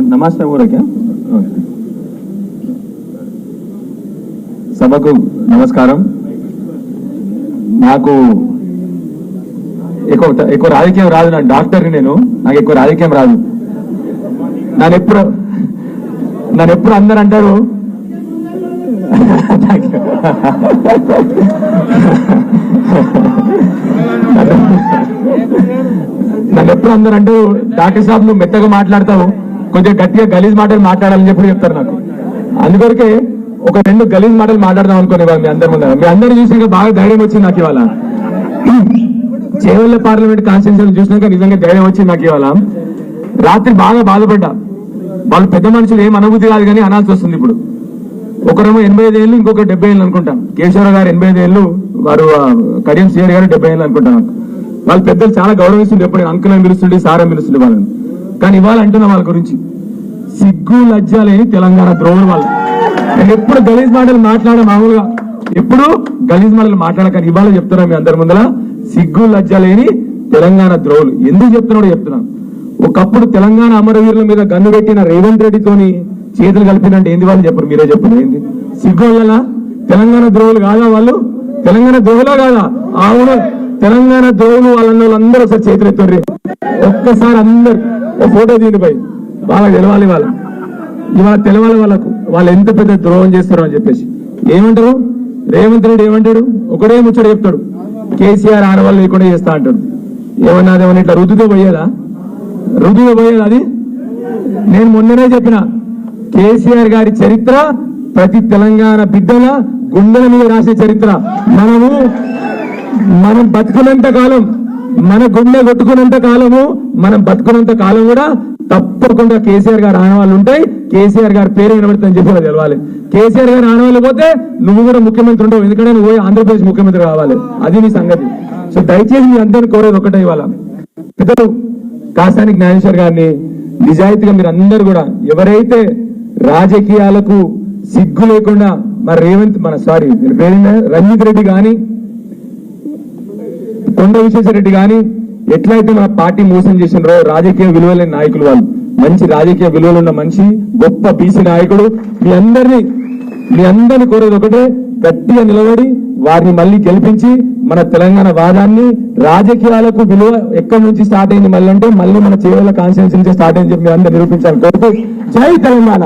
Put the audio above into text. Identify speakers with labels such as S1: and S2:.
S1: నమస్తే ఊరకే. సభకు నమస్కారం. నాకు ఎక్కువ ఎక్కువ రాజకీయం రాదు నా డాక్టర్ని నేను. నాకు ఎక్కువ రాజకీయం రాదు. నన్ను ఎప్పుడు నన్ను ఎప్పుడు అందరు అంటారు? ఎప్పుడు అందరు అంటూ డాక్టర్ సాబ్ నువ్వు మెత్తగా మాట్లాడతావు. కొంచెం గట్టిగా గలీజ్ మాటలు మాట్లాడాలని చెప్పి చెప్తారు నాకు. అందుకొరకే ఒక రెండు గలీజ్ మాటలు మాట్లాడదాం అనుకునేవారు మీ అందరి ముందర. మీ అందరు చూసాక బాగా ధైర్యం వచ్చింది నాకు ఇవాళ. చేవల్ల పార్లమెంట్ కాన్స్టిట్యూన్సీ చూసినాక నిజంగా ధైర్యం వచ్చింది నాకు ఇవాళ. రాత్రి బాగా బాధపడ్డా. వాళ్ళు పెద్ద మనుషులు ఏం అనుభూతి కాదు కానీ అనాల్సి వస్తుంది ఇప్పుడు. ఒకరేమో ఎనభై ఐదు ఏళ్ళు ఇంకొక డెబ్బై ఏళ్ళు అనుకుంటాం. కేశవరావు గారు ఎనభై ఐదు ఏళ్ళు వారు కడియం సిఆర్ గారు డెబ్బై ఏళ్ళు అనుకుంటాను వాళ్ళ పెద్దలు చాలా గౌరవిస్తుండే ఎప్పుడు అంకుల్ అని పిలుస్తుండే సార్ అని పిలుస్తుండే వాళ్ళని. కానీ ఇవాళ అంటున్నా వాళ్ళ గురించి. సిగ్గు లజ్జ లేని తెలంగాణ ద్రోహులు వాళ్ళు. ఎప్పుడు గలీజ్ మాటలు మాట్లాడ మామూలుగా. ఎప్పుడు గలీజ్ మాటలు మాట్లాడకని ఇవాళ చెప్తున్నా మీ అందరి ముందర. సిగ్గు లజ్జ లేని తెలంగాణ ద్రోహులు. ఎందుకు చెప్తున్నాడో చెప్తున్నాను ఒకప్పుడు తెలంగాణ అమరవీరుల మీద గన్ను పెట్టిన రేవంత్ రెడ్డితోని చేతులు కలిపినంటే ఏంది వాళ్ళు చెప్పరు? మీరే చెప్పరు ఏంది? సిగ్గోళ్ళలా తెలంగాణ ద్రోహులు కాదా వాళ్ళు? తెలంగాణ ద్రోహులా కాదా? అవును. తెలంగాణ ద్రోహులు వాళ్ళన్న వాళ్ళందరూ ఒకసారి చేతులు ఒక్కసారి అందరు ఒక ఫోటో దీనిపై బాగా తెలవాలి వాళ్ళ. ఇవాళ తెలవాలి వాళ్ళకు. వాళ్ళు ఎంత పెద్ద ద్రోహం చేస్తారు అని చెప్పేసి. ఏమంటారు? రేవంత్ రెడ్డి ఏమంటాడు? ఒకడే ముచ్చడు చెప్తాడు. కేసీఆర్ ఆడవాళ్ళు లేకుండా చేస్తా అంటాడు. ఏమన్నా అదేమన్నా ఇట్లా రుద్దుతో పోయేదా? రుజువు పోయేది అది? నేను మొన్ననే చెప్పిన. కేసీఆర్ గారి చరిత్ర ప్రతి తెలంగాణ బిడ్డల గుండెల మీద రాసే చరిత్ర. మనము మనం బతుకున్నంత కాలం మన గుండె కొట్టుకున్నంత కాలము మనం బతుకున్నంత కాలం కూడా తప్పకుండా కేసీఆర్ గారు ఆనవాళ్ళు ఉంటాయి. కేసీఆర్ గారు పేరు వినబడుతుందని చెప్పి వాళ్ళు తెలవాలి. కేసీఆర్ గారు ఆనవాళ్ళు పోతే నువ్వు కూడా ముఖ్యమంత్రి ఉండవు ఎందుకంటే నువ్వు పోయి ఆంధ్రప్రదేశ్ ముఖ్యమంత్రి కావాలి. అది నీ సంగతి. సో దయచేసి మీ అందరిని కోరేది ఒకటే ఇవాళ. పెద్దలు కాసాని జ్ఞానేశ్వర్ గారిని నిజాయితీగా మీరు అందరు కూడా ఎవరైతే రాజకీయాలకు సిగ్గు లేకుండా మన రేవంత్ మన సారీ రంజిత్ రెడ్డి కానీ కొండ విశ్వేశ్వరరెడ్డి కానీ ఎట్లయితే మన పార్టీ మోసం చేసినారో రాజకీయ విలువలైన నాయకులు వాళ్ళు. మంచి రాజకీయ విలువలు ఉన్న మనిషి గొప్ప బీసీ నాయకుడు. మీ అందరినీ మీ అందరిని కోరేది ఒకటే గట్టిగా నిలబడి వారిని మళ్ళీ గెలిపించి మన తెలంగాణ వాదాన్ని రాజకీయాలకు విలువ ఎక్కడి నుంచి స్టార్ట్ అయింది మళ్ళీ అంటే మళ్ళీ మన చేవల కాన్స్టిట్యూన్సీ నుంచి స్టార్ట్ అయింది చెప్పి మీ అందరూ నిరూపించాలని కోరుతూ జై తెలంగాణ.